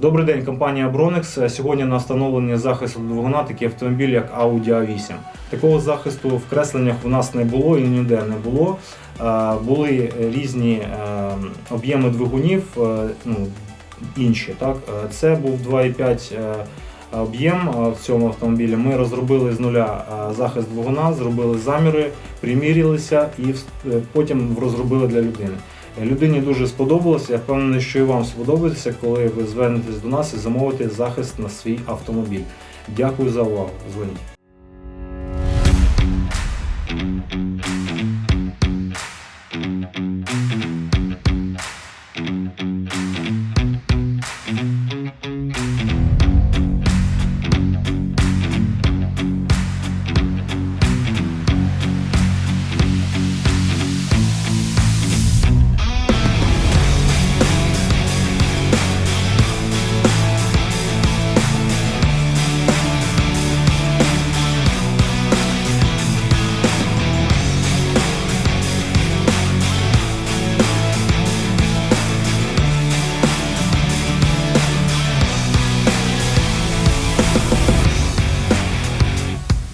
Добрий день, компанія Bronex. Сьогодні на встановленні захисту двигуна такий автомобіль, як Audi A8. Такого захисту в кресленнях у нас не було і ніде не було. Е, Були різні е, об'єми двигунів, е, ну, інші. Так? Це був 2,5 е, об'єм в цьому автомобілі. Ми розробили з нуля захист двигуна, зробили заміри, примірялися і потім розробили для людини. Людині дуже сподобалося. Я впевнений, що і вам сподобається, коли ви звернетесь до нас і замовите захист на свій автомобіль. Дякую за увагу. Дзвоніть.